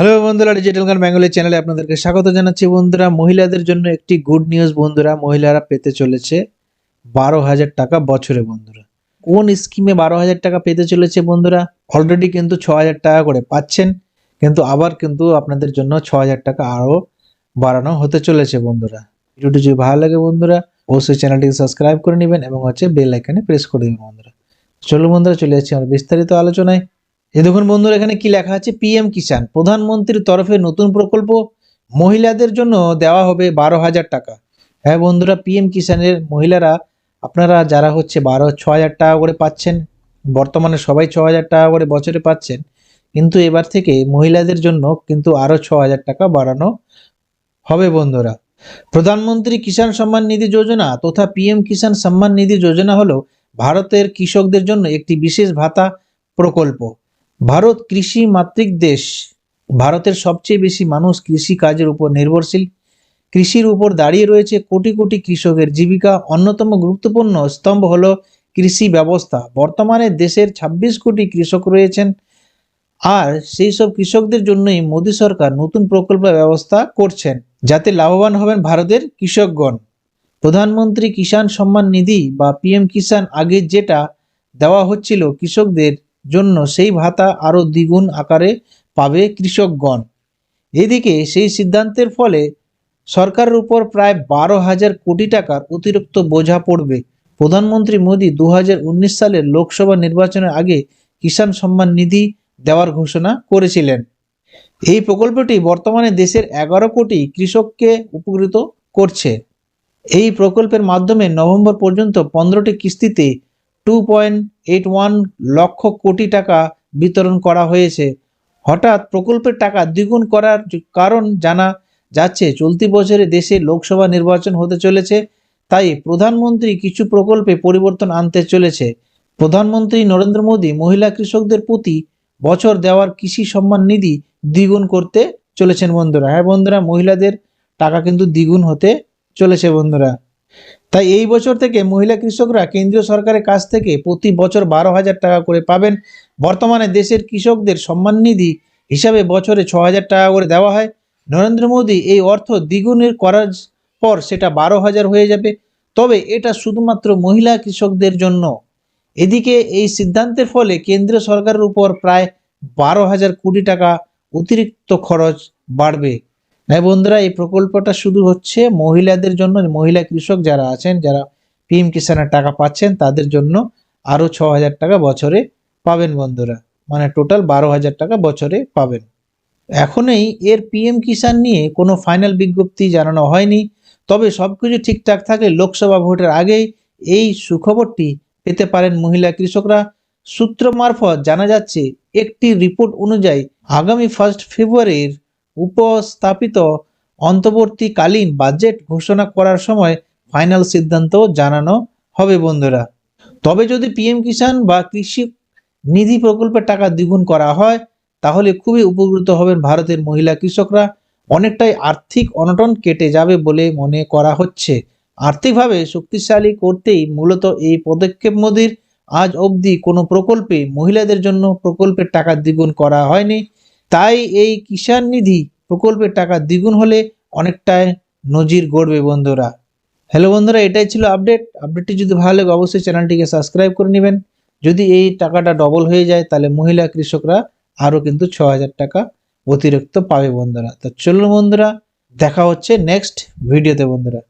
Hello বন্ধুরা digital গান Bengali চ্যানেলে আপনাদেরকে স্বাগত জানাচ্ছি। বন্ধুরা, মহিলাদের জন্য একটি গুড নিউজ বন্ধুরা, মহিলারা পেতে চলেছে বারো হাজার টাকা বছরে বন্ধুরা। কোন স্কিমে বারো হাজার টাকা পেতে চলেছে বন্ধুরা? অলরেডি কিন্তু ছ হাজার টাকা করে পাচ্ছেন, কিন্তু আবার কিন্তু আপনাদের জন্য ছ হাজার টাকা আরও বাড়ানো হতে চলেছে বন্ধুরা। ভিডিওটি যদি ভালো লাগে বন্ধুরা, অবশ্যই চ্যানেলটিকে সাবস্ক্রাইব করে নেবেন এবং হচ্ছে বেল আইকনে প্রেস করে দেবেন বন্ধুরা। চলো বন্ধুরা, চলে যাচ্ছি আমার বিস্তারিত আলোচনায়। এই দেখুন বন্ধুরা, এখানে কি লেখা আছে? পিএম কিষাণ প্রধানমন্ত্রীর তরফে নতুন প্রকল্প মহিলাদের জন্য দেওয়া হবে বারো হাজার টাকা। হ্যাঁ বন্ধুরা পিএম কিষাণের মহিলারা, আপনারা যারা হচ্ছে বারো, ছ হাজার টাকা করে পাচ্ছেন, বর্তমানে সবাই ছ হাজার টাকা করে বছরে পাচ্ছেন, কিন্তু এবার থেকে মহিলাদের জন্য কিন্তু আরও ছ হাজার টাকা বাড়ানো হবে বন্ধুরা। প্রধানমন্ত্রী কিষাণ সম্মান নিধি যোজনা তথা পিএম কিষাণ সম্মান নিধি যোজনা হলো ভারতের কৃষকদের জন্য একটি বিশেষ ভাতা প্রকল্প। ভারত কৃষি মাতৃক দেশ। ভারতের সবচেয়ে বেশি মানুষ কৃষি কাজের উপর নির্ভরশীল। কৃষির উপর দাঁড়িয়ে রয়েছে কোটি কোটি কৃষকের জীবিকা। অন্যতম গুরুত্বপূর্ণ স্তম্ভ হল কৃষি ব্যবস্থা। বর্তমানে দেশের ২৬ কোটি কৃষক রয়েছেন। আর সেই সব কৃষকদের জন্যই মোদী সরকার নতুন প্রকল্প ব্যবস্থা করছেন, যাতে লাভবান হবেন ভারতের কৃষকগণ। প্রধানমন্ত্রী কিষাণ সম্মান নিধি বা পিএম কিষাণ আগে যেটা দেওয়া হচ্ছিল কৃষকদের জন্য সেই ভাতা আরও দ্বিগুণ আকারে পাবে কৃষকগণ। এদিকে সেই সিদ্ধান্তের ফলে সরকারের উপর প্রায় বারো হাজার কোটি টাকার অতিরিক্ত বোঝা পড়বে। প্রধানমন্ত্রী মোদী দু হাজার উনিশ সালের লোকসভা নির্বাচনের আগে কিষাণ সম্মান নিধি দেওয়ার ঘোষণা করেছিলেন। এই প্রকল্পটি বর্তমানে দেশের এগারো কোটি কৃষককে উপকৃত করছে। এই প্রকল্পের মাধ্যমে নভেম্বর পর্যন্ত পনেরোটি কিস্তিতে two point eight one lakh crore টাকা বিতরণ করা হয়েছে। হঠাৎ প্রকল্পের টাকা দ্বিগুণ করার কারণ জানা যাচ্ছে, চলতি বছরে দেশে লোকসভা নির্বাচন হতে চলেছে, তাই প্রধানমন্ত্রী কিছু প্রকল্পে পরিবর্তন আনতে চলেছে। প্রধানমন্ত্রী নরেন্দ্র মোদী মহিলা কৃষকদের প্রতি বছর দেওয়ার কৃষি সম্মান নিধি দ্বিগুণ করতে চলেছেন বন্ধুরা। হ্যাঁ বন্ধুরা, মহিলাদের টাকা কিন্তু দ্বিগুণ হতে চলেছে বন্ধুরা। তাই এই বছর থেকে মহিলা কৃষকরা কেন্দ্রীয় সরকারের কাছ থেকে প্রতি বছর বারো হাজার টাকা করে পাবেন। বর্তমানে দেশের কৃষকদের সম্মান নিধি হিসাবে বছরে ছ হাজার টাকা করে দেওয়া হয়। নরেন্দ্র মোদী এই অর্থ দ্বিগুণের করার পর সেটা বারো হাজার হয়ে যাবে। তবে এটা শুধুমাত্র মহিলা কৃষকদের জন্য। এদিকে এই সিদ্ধান্তের ফলে কেন্দ্রীয় সরকারের উপর প্রায় বারো হাজার কোটি টাকা অতিরিক্ত খরচ বাড়বে। হ্যাঁ বন্ধুরা, এই প্রকল্পটা শুধু হচ্ছে মহিলাদের জন্য মহিলা কৃষক যারা আছেন, যারা পিএম কিষানের টাকা পাচ্ছেন, তাদের জন্য আরও ছ হাজার টাকা বছরে পাবেন বন্ধুরা। মানে টোটাল বারো হাজার টাকা বছরে পাবেন। এখনই এর পিএম কিষাণ নিয়ে কোনো ফাইনাল বিজ্ঞপ্তি জানানো হয়নি, তবে সব কিছু ঠিকঠাক থাকলে লোকসভা ভোটের আগেই এই সুখবরটি পেতে পারেন মহিলা কৃষকরা। সূত্র মারফত জানা যাচ্ছে, একটি রিপোর্ট অনুযায়ী আগামী ফার্স্ট ফেব্রুয়ারির উপস্থাপিত অন্তর্বর্তীকালীন বাজেট ঘোষণা করার সময় ফাইনাল সিদ্ধান্ত জানানো হবে, বন্ধুরা। তবে যদি পিএম কিষাণ বা কৃষি নিধি প্রকল্পের টাকা দ্বিগুণ করা হয়, তাহলে খুবই উপকৃত হবেন ভারতের মহিলা কৃষকরা। অনেকটাই আর্থিক অনটন কেটে যাবে বলে মনে করা হচ্ছে। আর্থিকভাবে শক্তিশালী করতেই মূলত এই পদক্ষেপ মোদীর। আজ অবধি কোনো প্রকল্পে মহিলাদের জন্য প্রকল্পের টাকা দ্বিগুণ করা হয়নি। তাই এই কিষাণ নিধি প্রকল্পের টাকা দ্বিগুণ হলে অনেকটাই নজির গড়বে বন্ধুরা। হ্যালো বন্ধুরা, এটাই ছিল আপডেট আপডেটটি যদি ভালো লাগে, অবশ্যই চ্যানেলটিকে সাবস্ক্রাইব করে নেবেন। যদি এই টাকাটা ডবল হয়ে যায়, তাহলে মহিলা কৃষকরা আরও কিন্তু ছ হাজার টাকা অতিরিক্ত পাবে বন্ধুরা। তো চলুন বন্ধুরা, দেখা হচ্ছে নেক্সট ভিডিওতে বন্ধুরা।